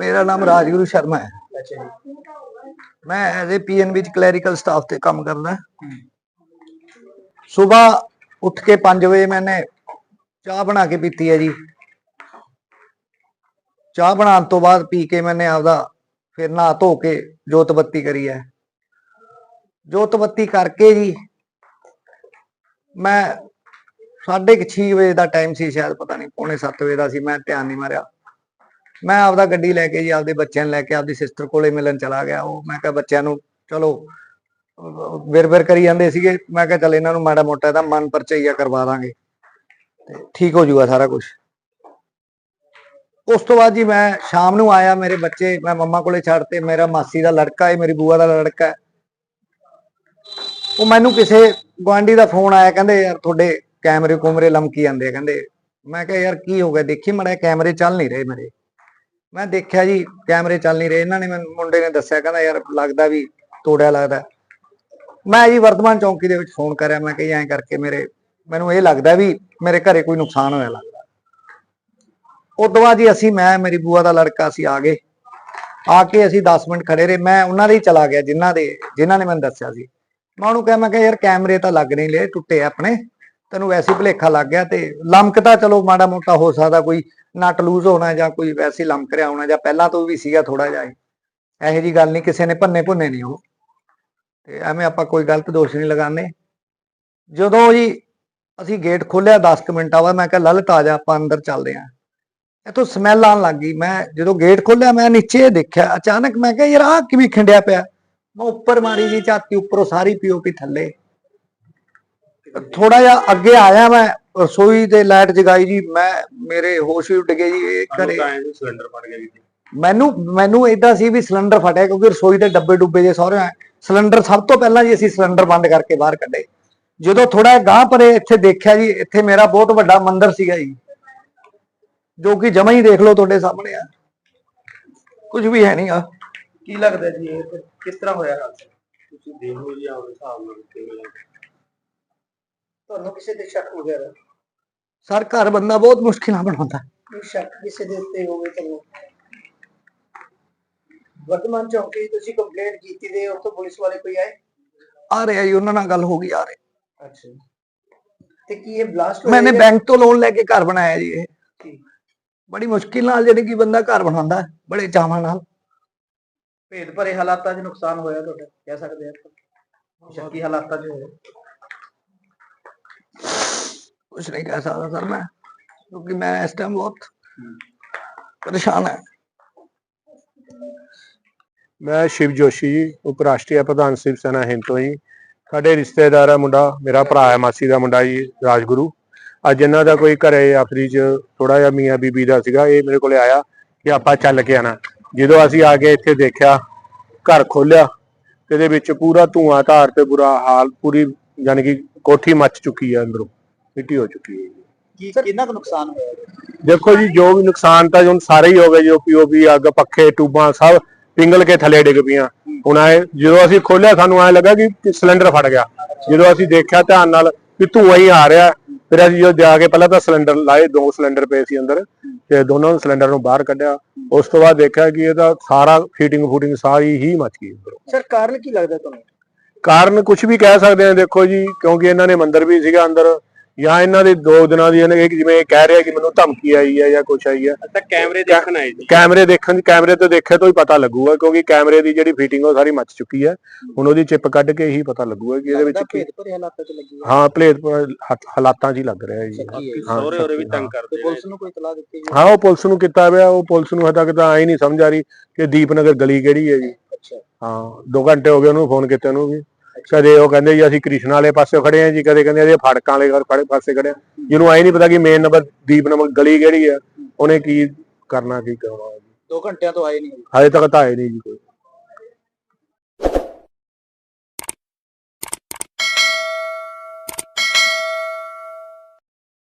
ਮੇਰਾ ਨਾਮ ਰਾਜਗੁਰੂ ਸ਼ਰਮਾ ਹੈ। ਅੱਛਾ ਜੀ ਮੈਂ ਐਜ਼ ਏ ਪੀਐਨ ਵਿੱਚ ਕਲੈਰੀਕਲ ਸਟਾਫ ਤੇ ਕੰਮ ਕਰਦਾ। ਸਵੇਰ ਉੱਠ ਕੇ 5 ਵਜੇ ਮੈਨੇ ਚਾਹ ਬਣਾ ਕੇ ਪੀਤੀ ਹੈ ਜੀ। ਚਾਹ ਬਣਾਉਣ ਤੋਂ ਬਾਅਦ ਪੀ ਕੇ ਮੈਨੇ ਆਪਦਾ ਫਿਰ ਨਹਾ ਧੋ ਕੇ ਜੋਤ ਬੱਤੀ ਕਰੀ ਹੈ। ਜੋਤ ਬੱਤੀ ਕਰਕੇ ਜੀ ਮੈਂ ਸਾਢੇ ਕੁ ਛੇ ਵਜੇ ਦਾ ਟਾਈਮ ਸੀ, ਸ਼ਾਇਦ ਪਤਾ ਨਹੀਂ, ਪੌਣੇ 7 ਵਜੇ ਦਾ ਸੀ, ਮੈਂ ਧਿਆਨ ਨਹੀਂ ਮਾਰਿਆ। ਮੈਂ ਆਪਦਾ ਗੱਡੀ ਲੈ ਕੇ ਜੀ, ਆਪਦੇ ਬੱਚਿਆਂ ਨੂੰ ਲੈ ਕੇ, ਆਪਦੀ ਸਿਸਟਰ ਕੋਲੇ ਮਿਲਣ ਚਲਾ ਗਿਆ। ਉਹ ਮੈਂ ਕਿਹਾ ਬੱਚਿਆਂ ਨੂੰ, ਚਲੋ, ਵਿਰ ਵਿਰ ਕਰੀ ਜਾਂਦੇ ਸੀਗੇ। ਮੈਂ ਕਿਹਾ ਚੱਲ ਇਹਨਾਂ ਨੂੰ ਮਾੜਾ ਮੋਟਾ ਇਹਦਾ ਮਨ ਪਰਚਈਆ ਕਰਵਾ ਦਾਂਗੇ। ਤੇ ਠੀਕ ਹੋ ਜਾਊਗਾ ਸਾਰਾ ਕੁਝ ਉਸ ਤੋਂ ਬਾਅਦ ਜੀ ਮੈਂ ਸ਼ਾਮ ਨੂੰ ਆਇਆ, ਮੇਰੇ ਬੱਚੇ, ਮੈਂ ਮੰਮਾ ਕੋਲੇ ਛੱਡਤੇ ਮੇਰਾ ਮਾਸੀ ਦਾ ਲੜਕਾ ਹੈ, ਮੇਰੀ ਬੂਆ ਦਾ ਲੜਕਾ ਹੈ। ਉਹ ਮੈਨੂੰ ਕਿਸੇ ਗੁਆਂਢੀ ਦਾ ਫੋਨ ਆਇਆ, ਕਹਿੰਦੇ, ਯਾਰ, ਤੁਹਾਡੇ ਕੈਮਰੇ ਕੁਮਰੇ ਲਮਕੀ ਜਾਂਦੇ ਆ। ਕਹਿੰਦੇ, ਮੈਂ ਕਿਹਾ, ਯਾਰ, ਕੀ ਹੋ ਗਿਆ? ਦੇਖੀ ਮੜਾ ਕੈਮਰੇ ਚੱਲ ਨਹੀਂ ਰਹੇ ਮੇਰੇ। ਮੈਂ ਦੇਖਿਆ ਜੀ, ਕੈਮਰੇ ਚੱਲ ਨਹੀਂ ਰਹੇ। ਇਹਨਾਂ ਨੇ ਮੈਨੂੰ, ਮੁੰਡੇ ਨੇ ਦੱਸਿਆ, ਕਹਿੰਦਾ ਯਾਰ ਲੱਗਦਾ ਵੀ ਤੋੜਿਆ ਲੱਗਦਾ। ਮੈਂ ਜੀ ਵਰਤਮਾਨ ਚੌਂਕੀ ਦੇ ਵਿੱਚ ਫੋਨ ਕਰਿਆ। ਮੈਂ ਕਿਹਾ ਐਂ ਕਰਕੇ ਮੇਰੇ, ਮੈਨੂੰ ਇਹ ਲੱਗਦਾ ਵੀ ਮੇਰੇ ਘਰੇ ਕੋਈ ਨੁਕਸਾਨ ਹੋਇਆ ਲੱਗਦਾ ਉਦੋਂ ਬਾਅਦ ਜੀ ਅਸੀਂ, ਮੈਂ, ਮੇਰੀ ਬੂਆ ਦਾ ਲੜਕਾ, ਅਸੀਂ ਆ ਗਏ। ਆ ਕੇ ਅਸੀਂ 10 ਮਿੰਟ ਖੜੇ ਰਹੇ। ਮੈਂ ਉਹਨਾਂ ਦੇ ਹੀ ਚਲਾ ਗਿਆ, ਜਿਨ੍ਹਾਂ ਦੇ, ਜਿਨ੍ਹਾਂ ਨੇ ਮੈਨੂੰ ਦੱਸਿਆ ਸੀ। ਮੈਂ ਉਹਨੂੰ ਕਿਹਾ, ਮੈਂ ਕਿਹਾ, ਯਾਰ ਕੈਮਰੇ ਤਾਂ ਲੱਗ ਨਹੀਂ ਲਏ ਟੁੱਟੇ ਆਪਣੇ। ਤੈਨੂੰ ਵੈਸੇ ਹੀ ਭੁਲੇਖਾ ਲੱਗ ਗਿਆ ਤੇ ਲਮਕ ਤਾਂ ਚਲੋ ਮਾੜਾ ਮੋਟਾ ਹੋ ਸਕਦਾ ਕੋਈ ਨਟ ਲੂਜ਼ ਹੋਣਾ ਜਾਂ ਕੋਈ ਵੈਸੇ ਹੀ ਲਮਕ ਹੋਣਾ ਜਾਂ ਪਹਿਲਾਂ ਤੋਂ ਵੀ ਸੀਗਾ ਥੋੜਾ ਜਿਹਾ ਇਹੋ। ਜੀ ਗੱਲ ਨਹੀਂ, ਕਿਸੇ ਨੇ ਭੰਨੇ ਭੁੰਨੇ ਨਹੀਂ ਉਹ। ਤੇ ਐਵੇਂ ਆਪਾਂ ਕੋਈ ਗਲਤ ਦੋਸ਼ ਨਹੀਂ ਲਗਾਉਂਦੇ। ਜਦੋਂ ਜੀ ਅਸੀਂ ਗੇਟ ਖੋਲਿਆ 10 ਮਿੰਟਾਂ ਬਾਅਦ ਮੈਂ ਕਿਹਾ ਲਲਿਤ ਆ ਜਾ ਆਪਾਂ ਅੰਦਰ ਚੱਲਦੇ ਆਂ। ਇੱਥੋਂ ਸਮੈਲ ਆਉਣ ਲੱਗ ਗਈ। ਮੈਂ ਜਦੋਂ ਗੇਟ ਖੋਲਿਆ ਮੈਂ ਨੀਚੇ ਦੇਖਿਆ। ਅਚਾਨਕ ਮੈਂ ਕਿਹਾ, ਯਾਰ, ਆਹ ਕਿਵੇਂ ਖਿੰਡਿਆ ਪਿਆ? ਮੈਂ ਉੱਪਰ ਮਾਰੀ ਜੀ, ਝਾਤੀ ਉੱਪਰੋਂ ਸਾਰੀ ਪੀਓਪੀ ਥੱਲੇ। ਥੋੜਾ ਜਿਹਾ ਅੱਗੇ ਆਇਆ ਮੈਂ ਰਸੋਈ ਤੇ ਲਾਈਟ ਜਗਾਈ ਜੀ ਮੈਂ ਮੇਰੇ ਹੋਸ਼ ਹੀ ਉੱਡ ਗਏ ਜੀ ਇਹ ਘਰੇ। ਸਿਲੰਡਰ ਫਟ ਗਿਆ ਜੀ। ਮੈਨੂੰ ਮੈਨੂੰ ਇਦਾਂ ਸੀ ਵੀ ਸਿਲੰਡਰ ਫਟਿਆ ਕਿਉਂਕਿ ਰਸੋਈ ਦੇ ਡੱਬੇ ਡੁੱਬੇ ਜੇ ਸਹੁਰੇ ਆ ਸਿਲੰਡਰ ਸਭ ਤੋਂ ਪਹਿਲਾਂ ਜੀ ਅਸੀਂ ਸਿਲੰਡਰ ਬੰਦ ਕਰਕੇ ਬਾਹਰ ਕੱਢੇ। ਜਦੋਂ ਥੋੜਾ ਗਾਂ ਪਰੇ ਇੱਥੇ ਦੇਖਿਆ ਜੀ ਇੱਥੇ ਮੇਰਾ ਬਹੁਤ ਵੱਡਾ ਮੰਦਿਰ ਸੀਗਾ ਜੀ। ਜੋ ਕਿ ਜਮਾ ਹੀ ਦੇਖ ਲਓ ਤੁਹਾਡੇ ਸਾਹਮਣੇ ਆ। ਕੁਝ ਵੀ ਹੈ ਨਹੀਂ ਆ। ਕੀ ਲੱਗਦਾ ਜੀ ਇਹ ਕਿਸ ਤਰ੍ਹਾਂ ਹੋਇਆ ਹਾਦਸਾ ਤੁਸੀਂ ਦੇਖ ਜੀ ਆਪਣੇ ਹਿਸਾਬ ਨਾਲ ਕਿਵੇਂ ਤੁਹਾਨੂੰ ਕਿਸੇ ਤੇ ਸ਼ੱਕ ਵਗੈਰਾ? ਸਰ ਘਰ ਬੰਦਾ ਬਹੁਤ ਮੁਸ਼ਕਿਲ ਨਾਲ ਬਣਾਉਂਦਾ। ਸ਼ੱਕ ਕਿਸੇ ਦੇ ਉੱਤੇ ਹੋਵੇ ਤੁਹਾਨੂੰ ਵਰਤਮਾਨ ਚੌਂਕੀ ਤੁਸੀਂ ਕੰਪਲੇਂਟ ਕੀਤੀ ਤੇ ਉੱਥੋਂ ਪੁਲਿਸ ਵਾਲੇ ਕੋਈ ਆਏ? ਆ ਰਿਹਾ ਜੀ ਉਹਨਾਂ ਨਾਲ ਗੱਲ ਹੋ ਗਈ ਆ ਰਹੇ। ਅੱਛਾ ਤੇ ਕੀ ਇਹ ਬਲਾਸਟ ਮੈਨੇ ਬੈਂਕ ਤੋਂ ਲੋਨ ਲੈ ਕੇ ਘਰ ਬਣਾਇਆ ਜੀ ਇਹ। ਬੜੀ ਮੁਸ਼ਕਿਲ ਨਾਲ ਜਿਹੜੀ ਕਿ ਬੰਦਾ ਘਰ ਬਣਾਉਂਦਾ ਬੜੇ ਚਾਵਾਂ ਨਾਲ। ਭੇਦ ਭਰੇ ਹਾਲਾਤਾਂ 'ਚ ਨੁਕਸਾਨ ਹੋਇਆ ਤੁਹਾਡਾ ਕਹਿ ਸਕਦੇ ਆ ਸ਼ੱਕੀ ਹਾਲਾਤਾਂ 'ਚ ਹੋਇਆ? ਕੁਝ ਨਹੀਂ ਕਹਿ ਸਕਦਾ ਸਰ ਮੈਂ, ਕਿਉਂਕਿ ਮੈਂ ਇਸ ਟਾਈਮ ਬਹੁਤ ਪਰੇਸ਼ਾਨ ਹੈ। ਮੈਂ ਸ਼ਿਵ ਜੋਸ਼ੀ ਜੀ ਉਪ ਰਾਸ਼ਟਰੀ ਪ੍ਰਧਾਨ ਸ਼ਿਵ ਸੈਨਾ ਹਿੰਦ ਤੋਂ ਜੀ। ਸਾਡੇ ਰਿਸ਼ਤੇਦਾਰ ਆ ਮੁੰਡਾ, ਮੇਰਾ ਭਰਾ ਹੈ, ਮਾਸੀ ਦਾ ਮੁੰਡਾ ਜੀ, ਰਾਜਗੁਰੂ। ਅੱਜ ਇਹਨਾਂ ਦਾ ਕੋਈ ਘਰੇ ਆਖਰੀ ਚ ਥੋੜਾ ਜਿਹਾ ਮੀਆਂ ਬੀਬੀ ਦਾ ਸੀਗਾ, ਇਹ ਮੇਰੇ ਕੋਲੇ ਆਇਆ ਕਿ ਆਪਾਂ ਚੱਲ ਕੇ ਆਣਾ ਜਦੋਂ ਅਸੀਂ ਆ ਕੇ ਇੱਥੇ ਦੇਖਿਆ, ਘਰ ਖੋਲਿਆ ਤੇ ਇਹਦੇ ਵਿੱਚ ਪੂਰਾ ਧੂਆਂ ਧਾਰ ਤੇ ਬੁਰਾ ਹਾਲ, ਪੂਰੀ ਯਾਨੀ ਕਿ ਕੋਠੀ ਮੱਚ ਚੁੱਕੀ ਹੈ ਅੰਦਰੋਂ। ਮਿੱਟੀ ਹੋ ਚੁੱਕੀ ਹੈ। ਕੀ ਕਿੰਨਾ ਕੁ ਨੁਕਸਾਨ ਹੋਇਆ ਦੇਖੋ ਜੀ ਜੋ ਵੀ ਨੁਕਸਾਨ ਤਾਂ ਹੁਣ ਸਾਰੇ ਹੀ ਹੋ ਗਏ ਜੋ ਪੀਓਪੀ ਅੱਗ ਪੱਖੇ ਟੂਬਾਂ ਸਭ ਪਿੰਗਲ ਕੇ ਥੱਲੇ ਡਿੱਗ ਪਈਆਂ। ਹੁਣ ਐ ਜਦੋਂ ਅਸੀਂ ਖੋਲਿਆ ਸਾਨੂੰ ਐ ਲੱਗਾ ਕਿ ਸਿਲੰਡਰ ਫਟ ਗਿਆ। ਜਦੋਂ ਅਸੀਂ ਦੇਖਿਆ ਧਿਆਨ ਨਾਲ ਕਿ ਧੂੰਆਂ ਹੀ ਆ ਰਿਹਾ ਫਿਰ ਅਸੀਂ ਜਦੋਂ ਜਾ ਕੇ ਪਹਿਲਾਂ ਤਾਂ ਸਿਲੰਡਰ ਲਾਏ ਦੋ ਸਿਲੰਡਰ ਪਏ ਸੀ ਅੰਦਰ ਤੇ ਦੋਨੋਂ ਸਿਲੰਡਰ ਨੂੰ ਬਾਹਰ ਕੱਢਿਆ। ਉਸ ਤੋਂ ਬਾਅਦ ਦੇਖਿਆ ਕਿ ਇਹਦਾ ਸਾਰਾ ਫੀਟਿੰਗ ਫੂਟਿੰਗ ਸਾਰੀ ਹੀ ਮੱਚ ਗਈ ਸਰ ਕਾਰਨ ਕੀ ਲੱਗਦਾ ਤੁਹਾਨੂੰ? ਕਾਰਨ ਕੁਝ ਵੀ ਕਹਿ ਸਕਦੇ ਆ ਦੇਖੋ ਜੀ ਕਿਉਂਕਿ ਇਹਨਾਂ ਨੇ ਮੰਦਿਰ ਵੀ ਸੀਗਾ ਅੰਦਰ ਜਾਂ ਇਹਨਾਂ ਦੇ ਦੋ ਦਿਨਾਂ ਦੀ ਇਹਨੇ ਜਿਵੇਂ ਇਹ ਕਹਿ ਰਿਹਾ ਕਿ ਮੈਨੂੰ ਧਮਕੀ ਆਈ ਹੈ ਜਾਂ ਕੁਝ ਆਈ ਹੈ। ਅੱਛਾ ਕੈਮਰੇ ਦੇਖਣ ਆਏ ਜੀ ਕੈਮਰੇ ਦੇਖਣ ਦੀ ਕੈਮਰੇ ਤੋਂ ਦੇਖੇ ਤੋਂ ਹੀ ਪਤਾ ਲੱਗੂਗਾ ਕਿਉਂਕਿ ਕੈਮਰੇ ਦੀ ਜਿਹੜੀ ਫਿਟਿੰਗ ਉਹ ਸਾਰੀ ਮੱਚ ਚੁੱਕੀ ਹੈ। ਹੁਣ ਉਹਦੀ ਚਿਪ ਕੱਢ ਕੇ ਹੀ ਪਤਾ ਲੱਗੂਗਾ ਕਿ ਇਹਦੇ ਵਿੱਚ ਕੀ ਭੇਦ ਭਰੇ ਹਾਲਾਤਾਂ 'ਚ ਲੱਗੀ ਹਾਂ। ਪਲੇਟ ਹਾਲਾਤਾਂ 'ਚ ਹੀ ਲੱਗ ਰਿਹਾ ਜੀ। ਹਾਂ, ਸਹੁਰੇ ਹੋਰੇ ਵੀ। ਤੰਗ ਕਰਦੇ ਪੁਲਿਸ ਨੂੰ ਕੋਈ ਇਤਲਾਹ ਦਿੱਤੀ ਜੀ ਹਾਂ ਉਹ ਪੁਲਿਸ ਨੂੰ ਕੀਤਾ ਪਿਆ ਉਹ ਪੁਲਿਸ ਨੂੰ ਹਜੇ ਤੱਕ ਤਾਂ ਆਈ ਨਹੀਂ ਸਮਝ ਆ ਰਹੀ ਕਿ ਦੀਪਨਗਰ ਗਲੀ ਕਿਹੜੀ ਹੈ ਜੀ। ਅੱਛਾ। ਹਾਂ 2 ਘੰਟੇ ਹੋ ਗਏ ਉਹਨੂੰ ਫੋਨ ਕੀਤੇ ਉਹਨੂੰ ਵੀ। ਕਦੇ ਉਹ ਕਹਿੰਦੇ ਜੀ ਅਸੀਂ ਕ੍ਰਿਸ਼ਨ ਵਾਲੇ ਪਾਸੇ ਖੜੇ ਆ ਜੀ ਕਦੇ ਕਹਿੰਦੇ ਅਸੀਂ ਫੜਕਾਂ ਵਾਲੇ ਘਰ ਖੜੇ ਪਾਸੇ ਖੜੇ ਆ ਜਿਹਨੂੰ ਆਈ ਨਹੀਂ ਪਤਾ ਕਿ ਮੇਨ ਨੰਬਰ ਦੀਪ ਨੰਬਰ ਗਲੀ ਕਿਹੜੀ ਹੈ ਉਹਨੇ ਕੀ ਕਰਨਾ ਕੀ ਕਰਨਾ ਦੋ ਘੰਟਿਆਂ ਤੋਂ ਆਏ ਨਹੀਂ ਹਜੇ ਤੱਕ ਤਾਂ ਆਏ ਨਹੀਂ ਜੀ ਕੋਈ।